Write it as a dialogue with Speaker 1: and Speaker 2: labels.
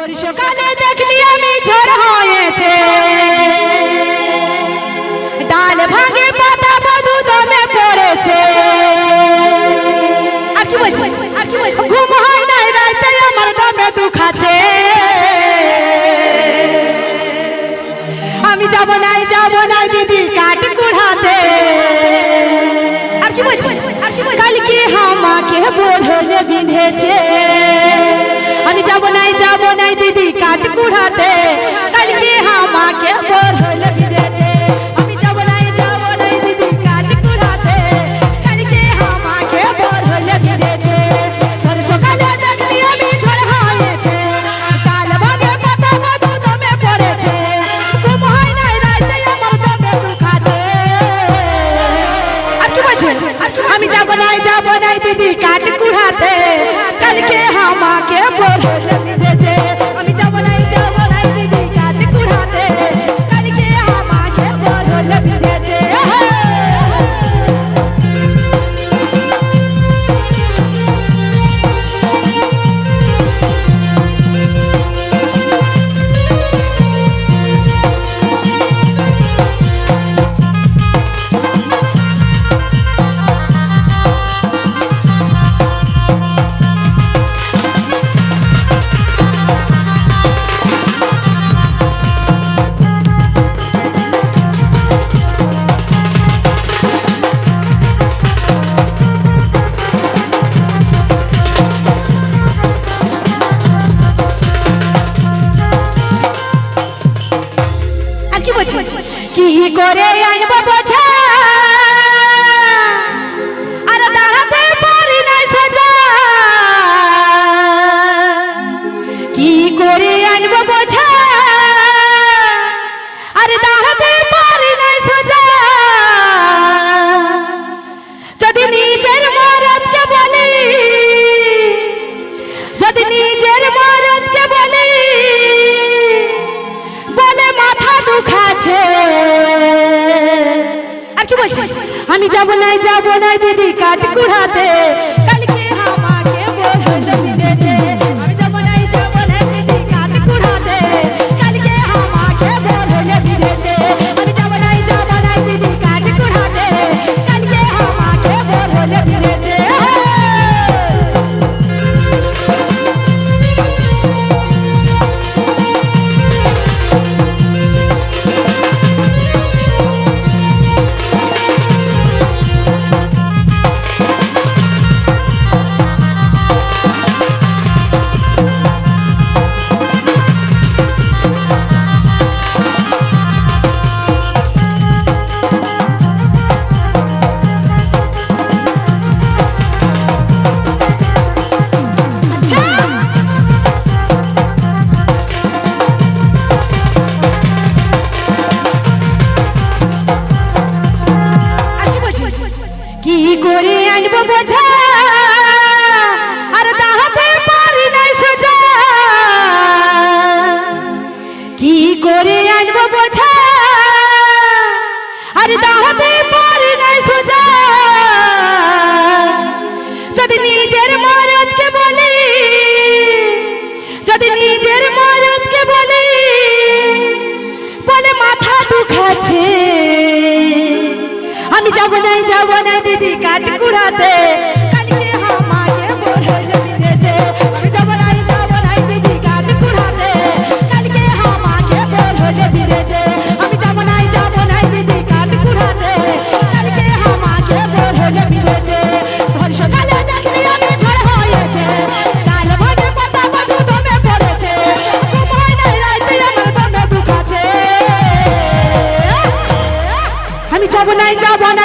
Speaker 1: ভোর সকালে দেখলি আমি ঝড় হয়েছে। ডাল ভাঙে পাতা বধু দমে পড়েছে। আর কি বলছি? আর কি বলছি ঘুম হয় নাই রাতে আমার দমে দুঃখ আছে। আমি যাব না যাব না দিদি কাট কুড়াতে। আর কি বলছি? আর কি বলছি কালকে আমাকে বোধনে বিঁধেছে। আমি যাব নাই যাব নাই দিদি কাঠ কুড়াতে বুঝি? কি করে আনব বোঝা? বলছি আমি যাব নাই যাব নাই দিদি কাঠ কুড়াতে i Robot কাঠকুড়াতে I'm Jabonai, Jabonai.